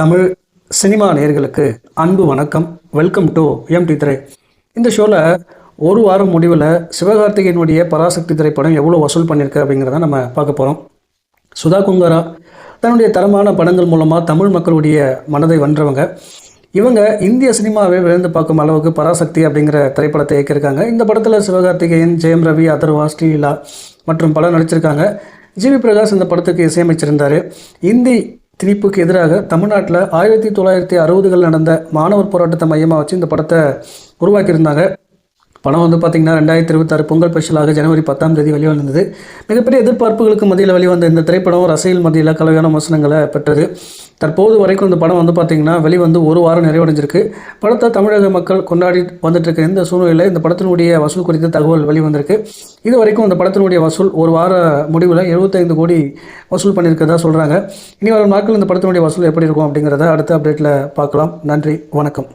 Tamil cinema நேயர்களுக்கு அன்பு வணக்கம். வெல்கம் டு எம்டி திரை. இந்த ஷோவில் ஒரு வாரம் முடிவில் சிவகார்த்திகேயனுடைய பராசக்தி திரைப்படம் எவ்வளோ வசூல் பண்ணியிருக்கு அப்படிங்கிறத நம்ம பார்க்க போகிறோம் சுதா குங்காரா தன்னுடைய தரமான படங்கள் மூலமாக தமிழ் மக்களுடைய மனதை வென்றவங்க. இவங்க இந்திய சினிமாவை விழுந்து பார்க்கும் அளவுக்கு பராசக்தி அப்படிங்கிற திரைப்படத்தை இயக்கியிருக்காங்க. இந்த படத்தில் சிவகார்த்திகேயன் ஜெயம் ரவி அதர்வா ஸ்ரீலா மற்றும் பலர் நடிச்சிருக்காங்க. ஜிவி பிரகாஷ் இந்த படத்துக்கு இசையமைச்சிருந்தார். இந்தி திணிப்புக்கு எதிராக தமிழ்நாட்டில் ஆயிரத்தி தொள்ளாயிரத்தி அறுபதுகள் நடந்த மாணவர் போராட்டத்தை மையமாக வச்சு இந்த படத்தை உருவாக்கியிருந்தாங்க. படம் வந்து பார்த்திங்கன்னா ரெண்டாயிரத்தி இருபத்தாறு பொங்கல் ஸ்பெஷலாக ஜனவரி பத்தாம் தேதி வெளிவந்தது மிகப்பெரிய எதிர்பார்ப்புகளுக்கு மத்தியில் வெளிவந்த இந்த திரைப்படம் ரசையில் மத்தியில் கலவையான விமர்சனங்களை பெற்றது. தற்போது வரைக்கும் இந்த படம் வந்து பார்த்திங்கன்னா வெளிவந்து ஒரு வாரம் நிறைவடைஞ்சிருக்கு. படத்தை தமிழக மக்கள் கொண்டாடி வந்துட்டுருக்க இந்த சூழ்நிலையில் இந்த படத்தினுடைய வசூல் குறித்த தகவல் வெளிவந்திருக்கு. இது வரைக்கும் இந்த படத்தினுடைய வசூல் ஒரு வார முடிவில் எழுபத்தைந்து கோடி வசூல் பண்ணியிருக்கதா சொல்கிறாங்க இனி வரும் நாட்கள் இந்த படத்தினுடைய வசூல் எப்படி இருக்கும் அப்படிங்கிறத அடுத்த அப்டேட்டில் பார்க்கலாம். நன்றி வணக்கம்.